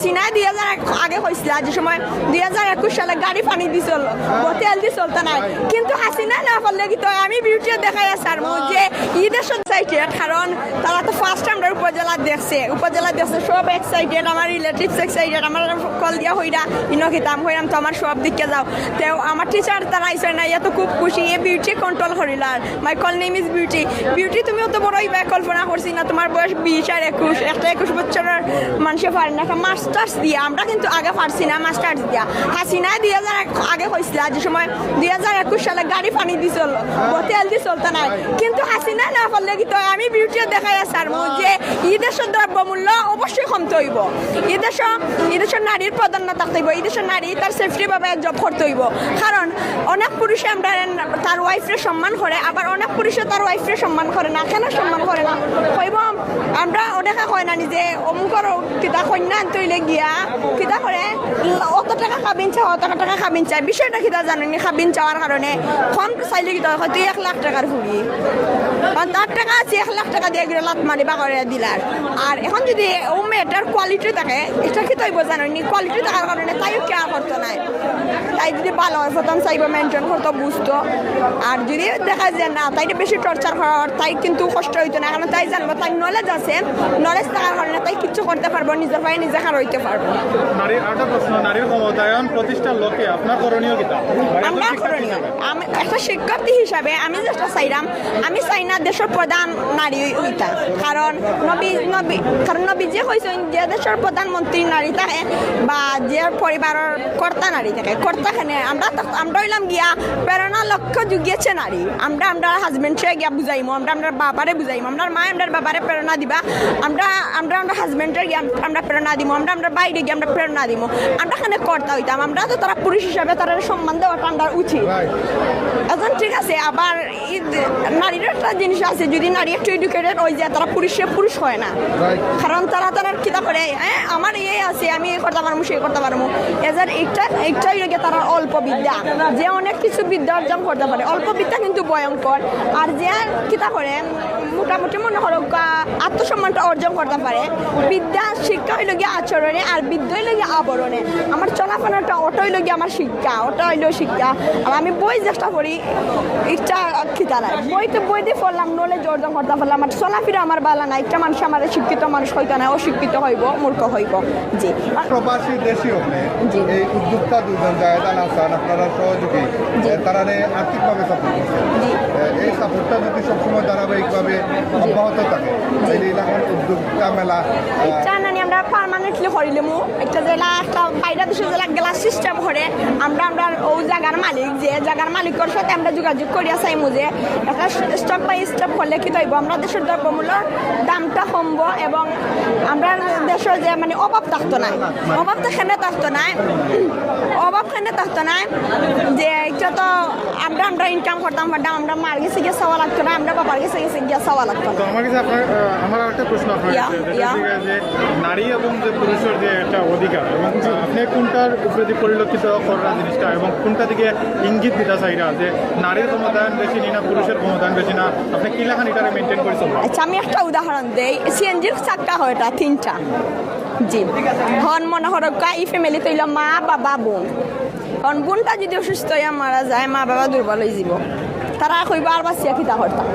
Sinai দুই হাজার আগে হয়েছিল আজ সময় দুই হাজার একুশ সালে গাড়ি পানি দিছিল তেল দি চলতে নাই কিন্তু হাসিনা না কি তো আমি বিউটিও দেখাই মু যে ঈদের এক্সাইটেড কারণ তারা তো ফার্স্ট উপজেলা দেখছে উপজেলা দেখছে, সব এক্সাইটেড আমার রিলেটিভস এক্সাইটেড আমার কল দিয়া হইরা, ইনো খেতাম হইরাম তো আমার সব দিকে যাও। তো আমার টিচার তারা আইসে না ইয়া তো খুব খুশি, এ বিউটি কন্ট্রোল করিল আর। My call name is beauty beauty তুমি অত বড় ইবা কল্পনা করছি না, তোমার বয়স বিশ আর একুশ, একটা একুশ বছরের মানুষে পারে না। মাস্টার্স দিয়ে, আমরা কিন্তু আগে পারছি না মাস্টার্স দিয়া। হাসিনা দুই হাজার আগে হয়েছিল যে সময় দুই হাজার একুশ সালে গাড়ি পানি দিছিল তেল দিয়ে চলতে নাই। কিন্তু হাসিনা না কি তো আমি বিউটিও দেখাই আছে আর যে এই দেশের দ্রব্যমূল্য অবশ্যই কমতে হইব। এই দেশ এই দেশের নারীর প্রাধান্য থাকতে হইব। এই দেশের নারী তার সেফটি ভাবে জব করতে হইব। কারণ অনেক পুরুষে আমরা তার ওয়াইফরে সম্মান করে, আবার অনেক পুরুষে তার ওয়াইফরে সম্মান করে না, কেন সম্মান করে না? কইব, আমরা অনেকে কয় না নিজে অমুকর কিতা কন্যা তৈলে গিয়া কিতা করে অত টাকা খাবিন চাও, অত টাকা খাবিন চাই বিষয়টা কিতা জানেনি? খাবিন চাওয়ার কারণে কম চাইলে কিতা হয়তো এক লাখ টাকার ফুরি তার টাকা আছে এক লাখ টাকা দিয়ে গেলে লাত মারি বা করে দিলার। আর এখন যদি ও মেয়েটার কোয়ালিটি থাকে এটা কি তৈব জানি কোয়ালিটি থাকার কারণে তাইও কেয়ার করতো না তাই যদি ভালো হয় প্রথম চাইব মেনটেন করতো বুঝতো। আর যদি দেখা যায় না তাই বেশি টর্চার করার তাই কিন্তু কষ্ট হইতো না। কারণ তাই জানব তাই নলেজ আছে নলেজ থাকার কারণে তাই কিচ্ছু করতে পারব নিজের পায়ে নিজে খার হইতে পারব আমরা একটা শিক্ষার্থী হিসাবে আমি যেটা চাইলাম আমি চাই না দেশের প্রধান নারী ওইটা কারণ নবী নবী কারণ নবী যে হয়েছেন যে দেশের প্রধানমন্ত্রী নারী থাকে বা যে পরিবারের কর্তা নারী থাকে কর্তাখানে আমরা আমরা হইলাম গিয়া প্রেরণা লক্ষ্য জুগিয়েছে নারী। আমরা আমরা হাজবেন্ডে গিয়া বুঝাইমো আমরা আমরা বাবারে বুঝাইমো আমরা মা আমরা বাবারে প্রেরণা দিবা। আমরা আমরা আমরা হাজবেন্ডের গিয়ে আমরা প্রেরণা দিব আমরা আমরা বাইরে গিয়ে আমরা প্রেরণা দিব আমরা এখানে কর্তা হইতাম? আমরা তো তারা পুরুষ হিসাবে তারা সম্মান দেওয়াটা আমরা উচিত। এখন ঠিক আছে আবার নারীর একটা জিনিস আছে যদি নারী একটু এডুকেটেড হয়ে যায় তারা পুরুষে পুরুষ হয় না। কারণ তারা তারা কিতা করে হ্যাঁ আমার ইয়ে আছে আমি এ করতে পারব সে করতে পারব। এজার একটা একটাই লেগে তারা অল্প বিদ্যা। যে অনেক কিছু বিদ্যা অর্জন করতে পারে অল্প বিদ্যা কিন্তু ভয়ঙ্কর। আর যে কিতা করে মোটামুটি মনে করো আত্মসম্মানটা অর্জন করতে পারে। বিদ্যা শিক্ষা হইল গিয়ে আচরণে আর বিদ্যা হইল গিয়ে আবরণে। আমার চলাফেরাটা ওটা হইল গিয়ে আমার শিক্ষা ওটা হইল শিক্ষা। আর আমি বই চেষ্টা করি ইচ্ছা খিতা নাই। বই তো বই দিয়ে পড়লাম নলেজ অর্জন করতে পারলাম আমার চলাফেরা আমার বালা না একটা মানুষ আমার শিক্ষিত মানুষ হইতো না অশিক্ষিত হইব মূর্খ হইব। জি। প্রবাসী দেশীয় জি। এই উদ্যোক্তা দুজন জায়দান আসান আপনারা সহযোগী। তারা আর্থিকভাবে সাপোর্ট করছেন জি। এই সাপোর্টটা যদি সবসময় ধারাবাহিকভাবে অব্যাহত থাকে তাহলে এলাকার উদ্যোক্তা মেলা আমরা পার্মানেন্টলি করিলামু একটা জেলা একটা বাইরে দেশের জেলা সিস্টেম করে আমরা আমরা ও জায়গার মালিক, যে জায়গার মালিকের সাথে আমরা যোগাযোগ করিয়া চাইমু যে একটা স্টেপ বাই স্টেপ করলে কি তৈব আমরা দেশের দ্রব্যমূল্যর দামটা কমবো এবং দেশের যে মানে অভাব থাকতো না অভাব তো সেনে থাকতো না অভাব সেনে থাকতো না যে এটা তো আমরা আমরা ইনকাম করতাম পারতাম আমরা মার গেছে গিয়ে চাওয়া লাগতো না আমরা বাবার গেছে গেছে গিয়ে চাওয়া লাগতো না। আমার কাছে আপনার আমার একটা প্রশ্ন আপনার যে নারী এবং যে পুরুষের যে একটা অধিকার এবং আপনি কোনটার উপরে পরিলক্ষিত করার জিনিসটা এবং কোনটা দিকে ইঙ্গিত দিতে চাইরা যে নারীর ক্ষমতায়ন বেশি নি না পুরুষের ক্ষমতায়ন বেশি না আপনি কি লেখান এটারে মেনটেন করে চলবেন আচ্ছা আমি একটা উদাহরণ দেই। সিএনজির চারটা হয় এটা তিনটা। জি। হন মনে হর এই ফ্যামিলি তৈল মা, বাবা, বোন। কারণ বোনটা যদি অসুস্থ হয়ে মারা যায়, মা, বাবা দুর্বল হয়ে যাব তারা কইব, আর বাঁচিয়া খিতা করতাম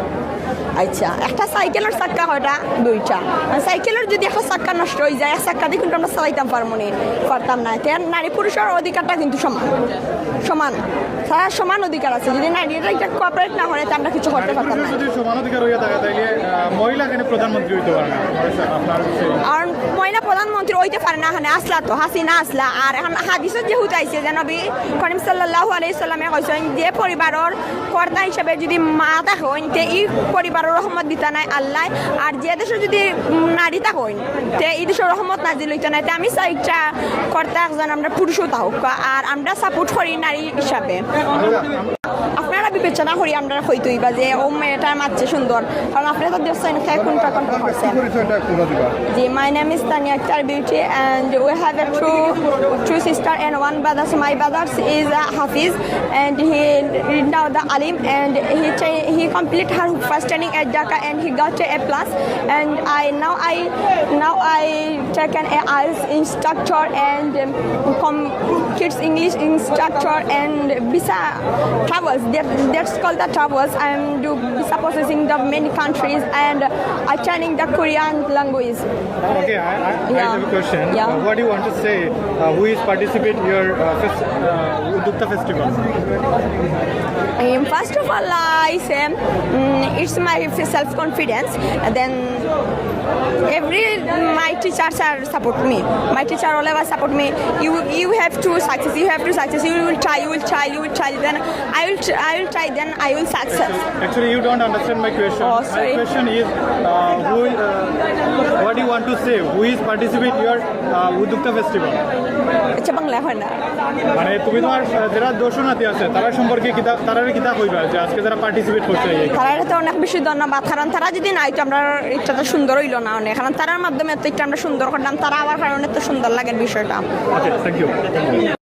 আচ্ছা একটা সাইকেলের চাক্কা হয়টা দুইটা। সাইকেলের যদি একটা চাক্কা নষ্ট হয়ে যায় চাক্কা দিয়ে কিন্তু আমরা চালাইতাম পারব না পারতাম না। তেন নারী পুরুষের অধিকারটা কিন্তু সমান। সমান। তারা সমান অধিকার আছে। যদি নারীরা এটা কোঅপারেট না করে তা আমরা কিছু করতে পারতাম না। থাকে মহিলা কেন প্রধানমন্ত্রী হইতে পারে না? আর মহিলা প্রধানমন্ত্রী হইতে পারে না এখানে আসলা তো হাসিনা আসলা। আর এখন হাদিসত যে হুতাইছে যে নবী করিম সাল্লাল্লাহু আলাইহি সাল্লামে কইছেন যে পরিবারের কর্তা হিসেবে যদি মা থাকেন তে ই পরিবারের রহমত দিতা নাই আল্লাহ। আর যে দেশে যদি নারী থাকেন তে এই দেশের রহমত নাজিল হইতো না তে আমি চাই একটা কর্তা একজন আমরা পুরুষও থাকুক আর আমরা সাপোর্ট করি নারী হিসাবে। আপনারা বিবেচনা করি আমরা হইতই বা যে ও মেয়েটা মারছে সুন্দর কারণ আপনি তো দেখছেন খেয়ে কোনটা কোনটা করছেন জি Tanya Akhtar Beauty and we have a two two sister and one brother so my brother is uh, Hafiz and he is now the Alim and he cha- he complete her first training at Dhaka and he got a plus and I now I now I taken a IELTS instructor and um, kids English instructor and visa travels that, that's called the travels I'm do visa processing the many countries and I training the Korean language Okay, I, I, I have a question. Yeah. Uh, what do you want to say? Uh, who is participate your uh, fest, uh, Udukta festival? Um, first of all, I say mm, it's my self confidence. Then every my teachers are support me. My teacher all ever support me. You you have to success. You have to success. You will try. You will try. You will try. Then I will I will try. Then I will success. Actually, you don't understand my question. Oh, sorry. My question is, uh, who, uh, what do you want to say? Who is participate your uh, Udukta festival? আচ্ছা বাংলা হয় না মানে তুমি তোমার যারা দর্শনার্থী আছে তারা সম্পর্কে কিতাব তারারে কিতাব হইবা যে আজকে যারা পার্টিসিপেট করছে তারা তো অনেক বেশি ধন্যবাদ কারণ তারা যদি নাই তো আমরা এটা তো সুন্দর হইল না অনেক কারণ তারার মাধ্যমে তো একটা আমরা সুন্দর করলাম তারা আবার কারণে তো সুন্দর লাগে বিষয়টা ওকে থ্যাংক ইউ